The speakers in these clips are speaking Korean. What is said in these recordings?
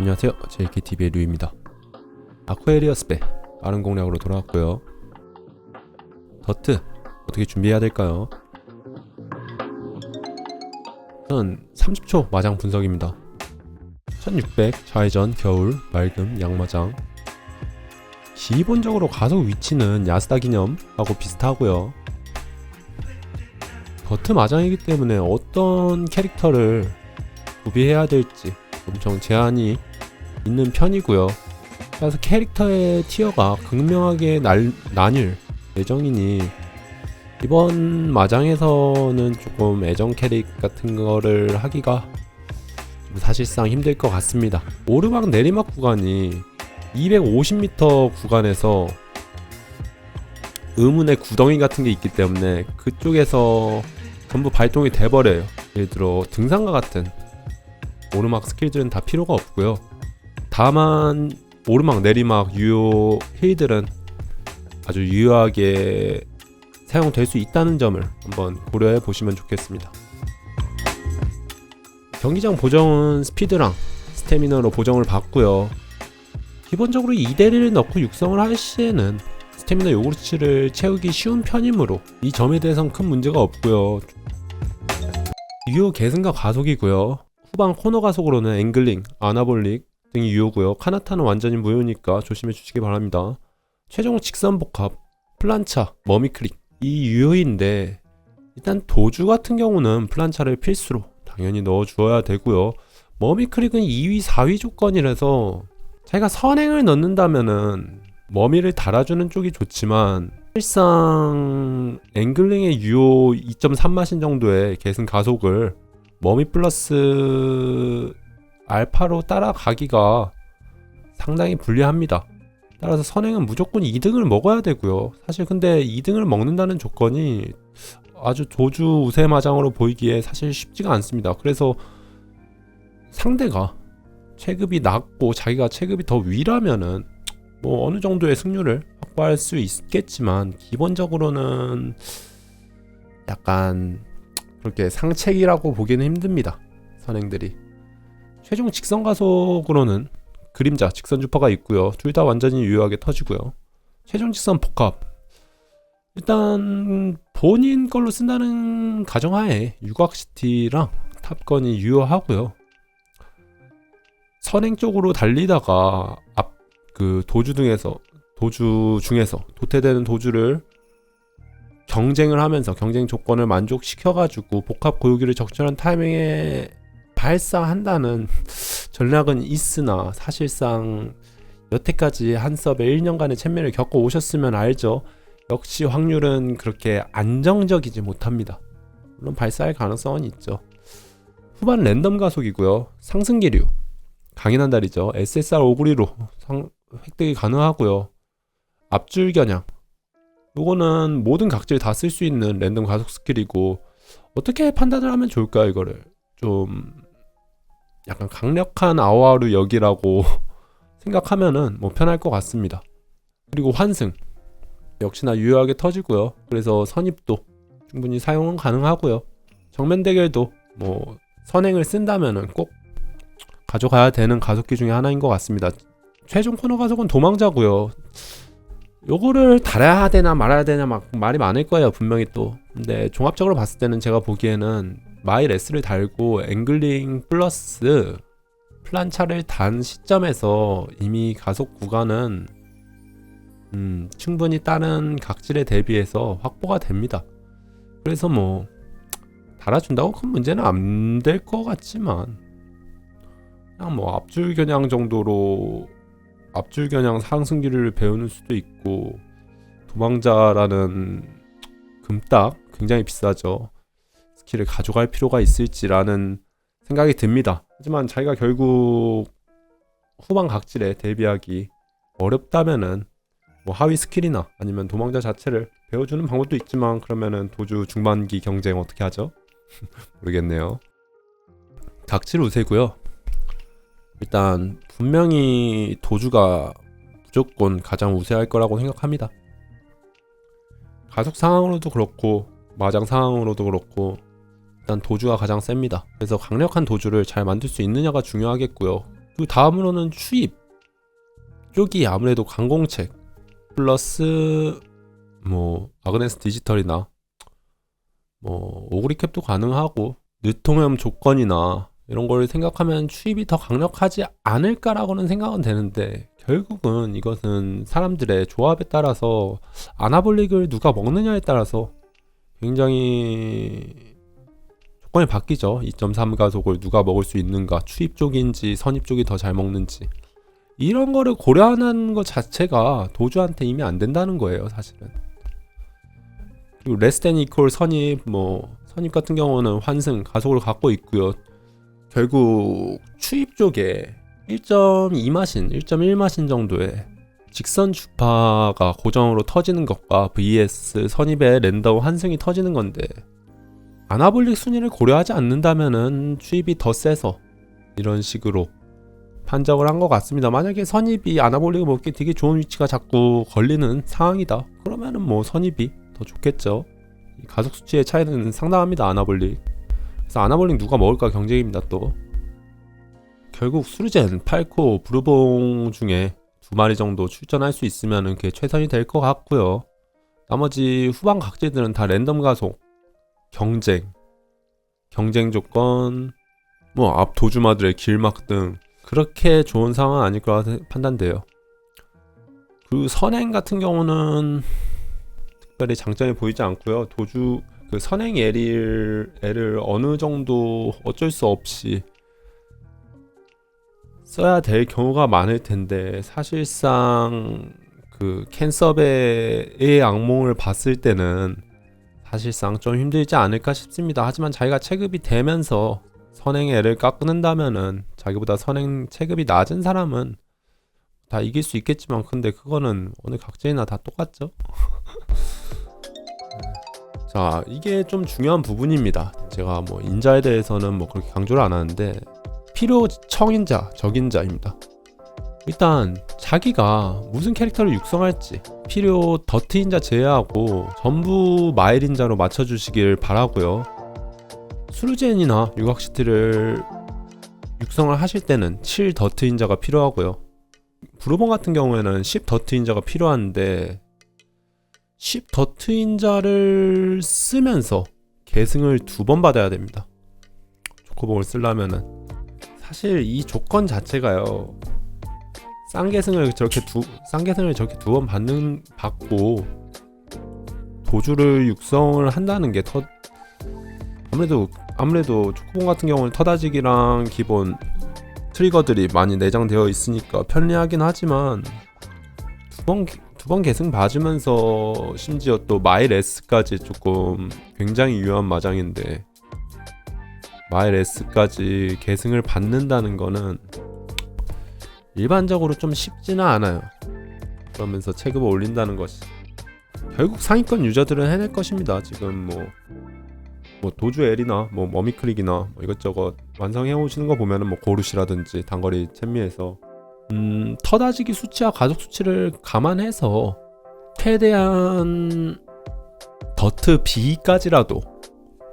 안녕하세요. JKTV의 류입니다. 아쿠에리어스 배 빠른 공략으로 돌아왔고요. 더트 어떻게 준비해야 될까요? 우선 30초 마장 분석입니다. 1600 좌회전 겨울 맑음 양마장 기본적으로 가속 위치는 야스다 기념하고 비슷하고요. 더트 마장이기 때문에 어떤 캐릭터를 구비해야 될지 엄청 제한이 있는 편이고요. 그래서 캐릭터의 티어가 극명하게 날, 나뉠 예정이니 이번 마장에서는 조금 애정 캐릭 같은 거를 하기가 좀 사실상 힘들 것 같습니다. 오르막 내리막 구간이 250m 구간에서 의문의 구덩이 같은 게 있기 때문에 그쪽에서 전부 발동이 돼버려요. 예를 들어 등산과 같은 오르막 스킬들은 다 필요가 없고요. 다만 오르막 내리막 유효 힐들은 아주 유효하게 사용될 수 있다는 점을 한번 고려해 보시면 좋겠습니다. 경기장 보정은 스피드랑 스태미너로 보정을 받고요. 기본적으로 2대리를 넣고 육성을 할 시에는 스태미너 요구르츠를 채우기 쉬운 편이므로 이 점에 대해선 큰 문제가 없고요. 유효 계승과 가속이고요. 후방 코너 가속으로는 앵글링, 아나볼릭 등이 유효고요. 카나타는 완전히 무효니까 조심해 주시기 바랍니다. 최종 직선 복합, 플란차, 머미클릭 이 유효인데 일단 도주 같은 경우는 플란차를 필수로 당연히 넣어 주어야 되고요. 머미클릭은 2위, 4위 조건이라서 자기가 선행을 넣는다면은 머미를 달아주는 쪽이 좋지만 실상 앵글링의 유효 2.3마신 정도의 계승 가속을 머미 플러스 알파로 따라가기가 상당히 불리합니다. 따라서 선행은 무조건 2등을 먹어야 되고요. 사실 근데 2등을 먹는다는 조건이 아주 조주 우세마장으로 보이기에 사실 쉽지가 않습니다. 그래서 상대가 체급이 낮고 자기가 체급이 더 위라면은 뭐 어느 정도의 승률을 확보할 수 있겠지만 기본적으로는 약간 그렇게 상책이라고 보기는 힘듭니다. 선행들이. 최종 직선 가속으로는 그림자, 직선 주파가 있고요. 둘 다 완전히 유효하게 터지고요. 최종 직선 복합. 일단 본인 걸로 쓴다는 가정하에 육악시티랑 탑건이 유효하고요. 선행 쪽으로 달리다가 앞 그 도주 등에서 도주 중에서 도태되는 도주를 경쟁을 하면서 경쟁 조건을 만족시켜가지고 복합 고유기를 적절한 타이밍에 발사한다는 전략은 있으나 사실상 여태까지 한 섭에 1년간의 챔매를 겪어 오셨으면 알죠. 역시 확률은 그렇게 안정적이지 못합니다. 물론 발사할 가능성은 있죠. 후반 랜덤 가속이고요. 상승 기류. 강인한 달이죠. SSR 오구리로 상, 획득이 가능하고요. 앞줄 겨냥. 요거는 모든 각질 다 쓸 수 있는 랜덤 가속 스킬이고 어떻게 판단을 하면 좋을까요, 이거를? 좀 약간 강력한 아와루 역이라고 생각하면은 뭐 편할 것 같습니다. 그리고 환승 역시나 유효하게 터지고요. 그래서 선입도 충분히 사용은 가능하고요. 정면 대결도 뭐 선행을 쓴다면은 꼭 가져가야 되는 가속기 중에 하나인 것 같습니다. 최종 코너 가속은 도망자고요. 요거를 달아야 되나 말아야 되나 막 말이 많을 거예요 분명히 또 근데 종합적으로 봤을 때는 제가 보기에는 마일 S를 달고 앵글링 플러스 플란차를 단 시점에서 이미 가속 구간은 음, 충분히 다른 각질에 대비해서 확보가 됩니다 그래서 뭐 달아준다고 큰 문제는 안 될 것 같지만 그냥 뭐 앞줄 겨냥 정도로 앞줄 겨냥 상승기를 배우는 수도 있고 도망자라는 금딱 굉장히 비싸죠. 스킬을 가져갈 필요가 있을지라는 생각이 듭니다. 하지만 자기가 결국 후방 각질에 대비하기 어렵다면은 뭐 하위 스킬이나 아니면 도망자 자체를 배워주는 방법도 있지만 그러면은 도주 중반기 경쟁 어떻게 하죠? 모르겠네요. 각질 우세고요. 일단 분명히 도주가 무조건 가장 우세할 거라고 생각합니다. 가속 상황으로도 그렇고 마장 상황으로도 그렇고 일단 도주가 가장 셉니다. 그래서 강력한 도주를 잘 만들 수 있느냐가 중요하겠고요. 그리고 다음으로는 추입 쪽이 아무래도 관공책 플러스 뭐 아그네스 디지털이나 뭐 오그리캡도 가능하고 유통염 조건이나 이런 걸 생각하면 추입이 더 강력하지 않을까라고는 생각은 되는데 결국은 이것은 사람들의 조합에 따라서 아나볼릭을 누가 먹느냐에 따라서 굉장히 조건이 바뀌죠. 2.3 가속을 누가 먹을 수 있는가, 추입 쪽인지 선입 쪽이 더 잘 먹는지 이런 거를 고려하는 것 자체가 도주한테 이미 안 된다는 거예요, 사실은. 그리고 레스텐 이퀄 선입 뭐 선입 같은 경우는 환승 가속을 갖고 있고요. 결국 추입 쪽에 1.2마신, 1.1마신 정도의 직선 주파가 고정으로 터지는 것과 vs 선입의 랜덤 환승이 터지는 건데 아나볼릭 순위를 고려하지 않는다면은 추입이 더 세서 이런 식으로 판정을 한 것 같습니다. 만약에 선입이 아나볼릭을 먹기 되게 좋은 위치가 자꾸 걸리는 상황이다. 그러면은 뭐 선입이 더 좋겠죠. 이 가속 수치의 차이는 상당합니다. 아나볼릭. 그래서 아나볼릭 누가 먹을까 경쟁입니다. 또 결국 수르젠, 팔코, 브루봉 중에 두 마리 정도 출전할 수 있으면은 그게 최선이 될 것 같고요. 나머지 후방 각제들은 다 랜덤 가속, 경쟁, 경쟁 조건, 뭐 앞 도주마들의 길막 등 그렇게 좋은 상황은 아닐 거라 생- 판단돼요. 그 선행 같은 경우는 특별히 장점이 보이지 않고요. 도주 그 선행 애를 애를 어느 정도 어쩔 수 없이 써야 될 경우가 많을 텐데 사실상 그 캔서베의 악몽을 봤을 때는 사실상 좀 힘들지 않을까 싶습니다. 하지만 자기가 체급이 되면서 선행 애를 깎는다면은 자기보다 선행 체급이 낮은 사람은 다 이길 수 있겠지만 근데 그거는 어느 각제나 다 똑같죠. 자 이게 좀 중요한 부분입니다. 제가 뭐 인자에 대해서는 뭐 그렇게 강조를 안 하는데 필요 청인자, 적인자입니다. 일단 자기가 무슨 캐릭터를 육성할지 필요 더트인자 제외하고 전부 마일인자로 맞춰주시길 바라고요. 수루젠이나 유각시트를 육성을 하실 때는 7 더트인자가 필요하고요. 브루본 같은 경우에는 10 더트인자가 필요한데 10 더트인자를 쓰면서 계승을 두 번 받아야 됩니다. 조커봉을 쓰려면은 사실 이 조건 자체가요. 쌍계승을 저렇게 두 쌍계승을 저렇게 두 번 받는 받고 도주를 육성을 한다는 게더 아무래도 아무래도 초코봉 같은 경우는 터다지기랑 기본 트리거들이 많이 내장되어 있으니까 편리하긴 하지만 두번 두번 계승 봐주면서 심지어 또 마일 S까지 조금 굉장히 유효한 마장인데 마일 S까지 계승을 받는다는 거는 일반적으로 좀 쉽지는 않아요. 그러면서 체급을 올린다는 것이 결국 상위권 유저들은 해낼 것입니다. 지금 뭐, 뭐 도주 엘이나 뭐 머미크릭이나 뭐 이것저것 완성해 오시는 거 보면은 뭐 고르시라든지 단거리 챔미에서 음, 터다지기 수치와 가속 수치를 감안해서 최대한 더트 B까지라도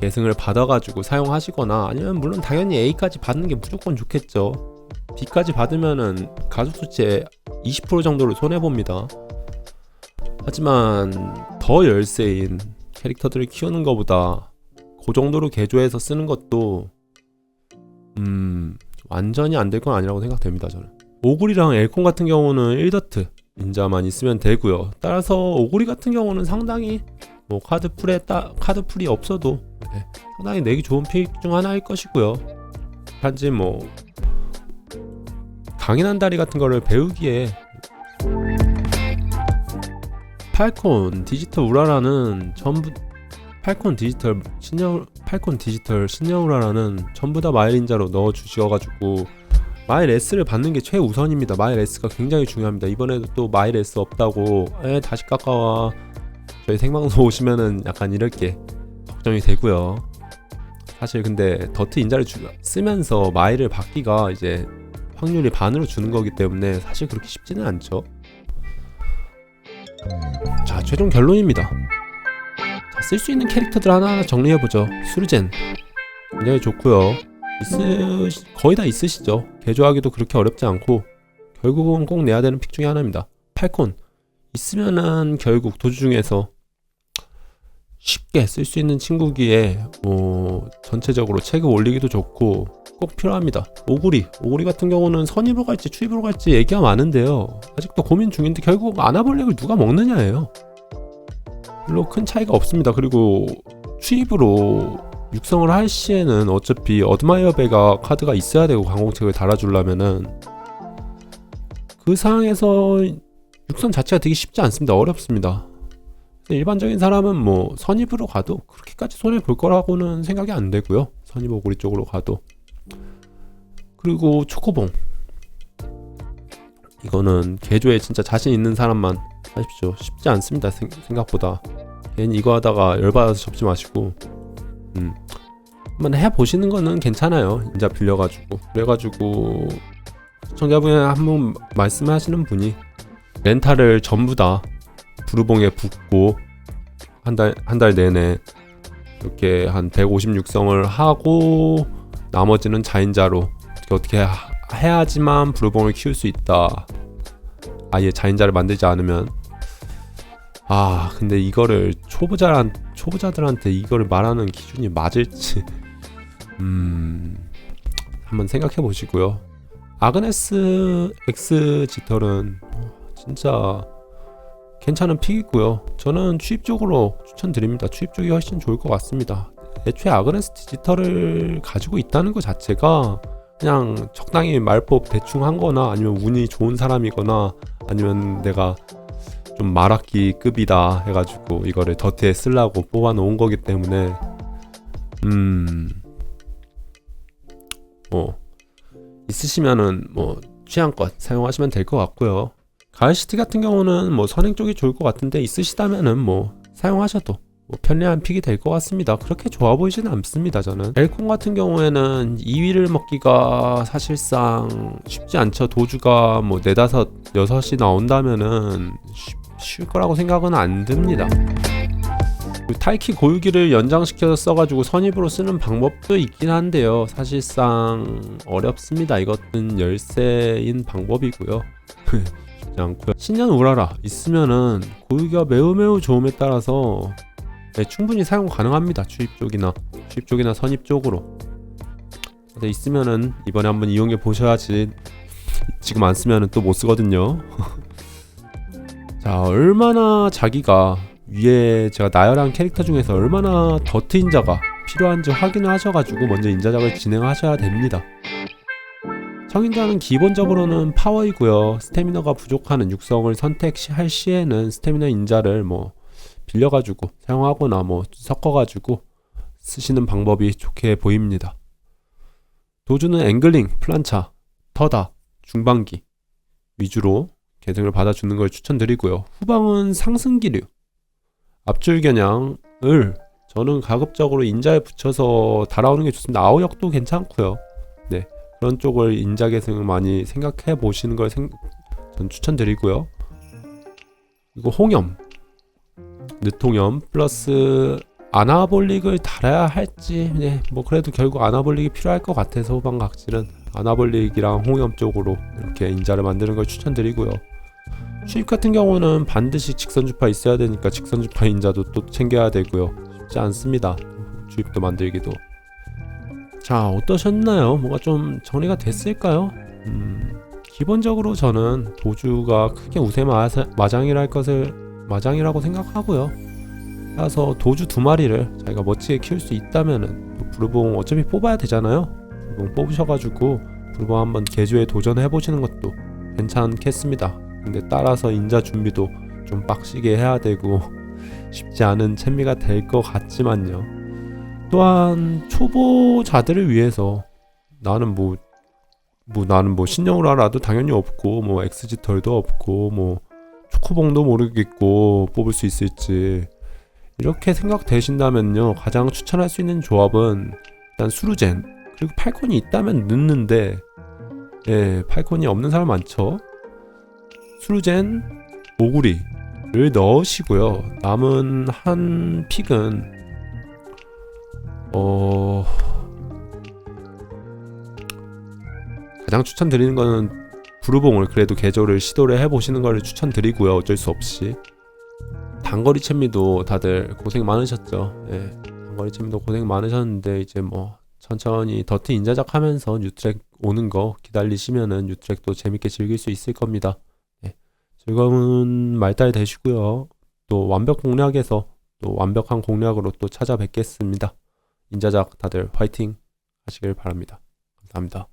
계승을 받아가지고 사용하시거나 아니면 물론 당연히 A까지 받는 게 무조건 좋겠죠. B까지 받으면은 가속 수치의 20% 정도를 손해 봅니다. 하지만 더 열세인 캐릭터들을 키우는 것보다 그 정도로 개조해서 쓰는 것도 음 완전히 안 될 건 아니라고 생각됩니다 저는. 오구리랑 엘콘 같은 경우는 1더트 인자만 있으면 되고요. 따라서 오구리 같은 경우는 상당히 뭐 카드 풀에 따 카드 풀이 없어도 네, 상당히 내기 좋은 픽 중 하나일 것이고요. 단지 뭐 강인한 다리 같은 거를 배우기에 팔콘 디지털 우라라는 전부 팔콘 디지털 신여 팔콘 디지털 신여 우라라는 전부 다 마일인자로 넣어 주셔가지고 마일 S를 받는 게 최우선입니다. 마일 S가 굉장히 중요합니다. 이번에도 또 마일 S 없다고 에 다시 깎아와 저희 생방송 오시면은 약간 이렇게 걱정이 되고요. 사실 근데 더트 인자를 주, 쓰면서 마일을 받기가 이제 확률이 반으로 주는 거기 때문에 사실 그렇게 쉽지는 않죠. 자, 최종 결론입니다. 자, 쓸수 있는 캐릭터들 하나하나 정리해보죠. 수르젠. 굉장히 좋고요. 있으 거의 다 있으시죠. 개조하기도 그렇게 어렵지 않고 결국은 꼭 내야 되는 픽 중에 하나입니다. 팔콘 있으면은 결국 도주 중에서 쉽게 쓸 수 있는 친구기에 뭐 전체적으로 체급 올리기도 좋고 꼭 필요합니다. 오구리 오구리 같은 경우는 선입으로 갈지 추입으로 갈지 얘기가 많은데요. 아직도 고민 중인데 결국 아나볼렉을 누가 먹느냐예요. 별로 큰 차이가 없습니다. 그리고 추입으로 육성을 할 시에는 어차피 어드마이어 베가 카드가 있어야 되고 강공책을 달아주려면은 그 상황에서 육성 자체가 되게 쉽지 않습니다. 어렵습니다. 일반적인 사람은 뭐 선입으로 가도 그렇게까지 손해 볼 거라고는 생각이 안 되고요. 선입 오구리 쪽으로 가도 그리고 초코봉 이거는 개조에 진짜 자신 있는 사람만 하십시오. 쉽지 않습니다. 생, 생각보다 괜히 이거 하다가 열받아서 접지 마시고 음 한번 해보시는 거는 괜찮아요. 인자 빌려가지고 그래가지고 시청자분이 한번 말씀하시는 분이 렌탈을 전부 다 부르봉에 붓고 한 달 한 달 내내 이렇게 한 156성을 하고 나머지는 자인자로 어떻게 어떻게 하- 해야지만 부르봉을 키울 수 있다. 아예 자인자를 만들지 않으면 아 근데 이거를 초보자한 초보자들한테 이거를 말하는 기준이 맞을지 음 한번 생각해 보시고요. 아그네스 엑스 지털은 진짜 괜찮은 픽이고요. 저는 추입 쪽으로 추천드립니다. 추입 쪽이 훨씬 좋을 것 같습니다. 애초에 아그네스 디지털을 가지고 있다는 것 자체가 그냥 적당히 말법 대충 한 거나 아니면 운이 좋은 사람이거나 아니면 내가 좀 말악기 급이다 해가지고 이거를 더트에 쓰려고 뽑아 놓은 거기 때문에 음뭐 있으시면은 뭐 취향껏 사용하시면 될 것 같고요. 가을시티 같은 경우는 뭐 선행 쪽이 좋을 것 같은데 있으시다면은 뭐 사용하셔도 뭐 편리한 픽이 될 것 같습니다. 그렇게 좋아 보이지는 않습니다. 저는 엘콘 같은 경우에는 2위를 먹기가 사실상 쉽지 않죠. 도주가 뭐 네다섯 여섯이 나온다면은 쉽, 쉴 거라고 생각은 안 듭니다. 그 타이키 고유기를 연장시켜서 써가지고 선입으로 쓰는 방법도 있긴 한데요. 사실상 어렵습니다. 이것은 열쇠인 방법이고요. 쉽지 않고요. 신년 우라라 있으면은 고유기가 매우 매우 좋음에 따라서 네, 충분히 사용 가능합니다. 주입 쪽이나 주입 쪽이나 선입 쪽으로. 있으면은 이번에 한번 이용해 보셔야지. 지금 안 쓰면은 또 못 쓰거든요. 자, 얼마나 자기가 위에 제가 나열한 캐릭터 중에서 얼마나 더트 인 자가 필요한지 확인을 하셔가지고 먼저 인자작을 진행하셔야 됩니다. 성인자는 기본적으로는 파워이고요. 스태미너가 부족하는 육성을 선택할 시에는 스태미너 인자를 뭐 빌려가지고 사용하거나 뭐 섞어가지고 쓰시는 방법이 좋게 보입니다. 도주는 앵글링, 플란차, 터다, 중반기 위주로 계승을 받아주는 걸 추천드리고요. 후방은 상승기류, 앞줄 겨냥을 저는 가급적으로 인자에 붙여서 달아오는 게 좋습니다. 아우역도 괜찮고요. 네 그런 쪽을 인자 계승을 많이 생각해 보시는 걸 생, 전 추천드리고요. 이거 홍염, 느통염 플러스 아나볼릭을 달아야 할지 네 뭐 그래도 결국 아나볼릭이 필요할 것 같아서 후방 각질은 아나볼릭이랑 홍염 쪽으로 이렇게 인자를 만드는 걸 추천드리고요. 수입 같은 경우는 반드시 직선 주파 있어야 되니까 직선 주파 인자도 또 챙겨야 되고요. 쉽지 않습니다. 주입도 만들기도. 자 어떠셨나요? 뭔가 좀 정리가 됐을까요? 음, 기본적으로 저는 도주가 크게 우세 마사- 마장이랄 것을 마장이라고 생각하고요. 따라서 도주 두 마리를 자기가 멋지게 키울 수 있다면은 뭐 부르봉 어차피 뽑아야 되잖아요. 부르봉 뽑으셔가지고 부르봉 한번 개조에 도전해 보시는 것도 괜찮겠습니다. 근데 따라서 인자 준비도 좀 빡시게 해야 되고 쉽지 않은 챔미가 될 것 같지만요. 또한 초보자들을 위해서 나는 뭐, 뭐 나는 뭐 신용을 알아도 당연히 없고 뭐 엑스지털도 없고 뭐 초코봉도 모르겠고 뽑을 수 있을지 이렇게 생각되신다면요. 가장 추천할 수 있는 조합은 일단 수루젠 그리고 팔콘이 있다면 넣는데 예 팔콘이 없는 사람 많죠? 수루젠 오구리를 넣으시고요. 남은 한 픽은 어 가장 추천드리는 거는 부르봉을 그래도 개조를 시도를 해보시는 걸 추천드리고요. 어쩔 수 없이 단거리 챔미도 다들 고생 많으셨죠. 예, 단거리 챔미도 고생 많으셨는데 이제 뭐 천천히 더트 인자작 하면서 뉴트랙 오는 거 기다리시면은 뉴트랙도 재밌게 즐길 수 있을 겁니다. 예, 즐거운 말달 되시고요. 또 완벽 공략에서 또 완벽한 공략으로 또 찾아뵙겠습니다. 인자작 다들 화이팅 하시길 바랍니다. 감사합니다.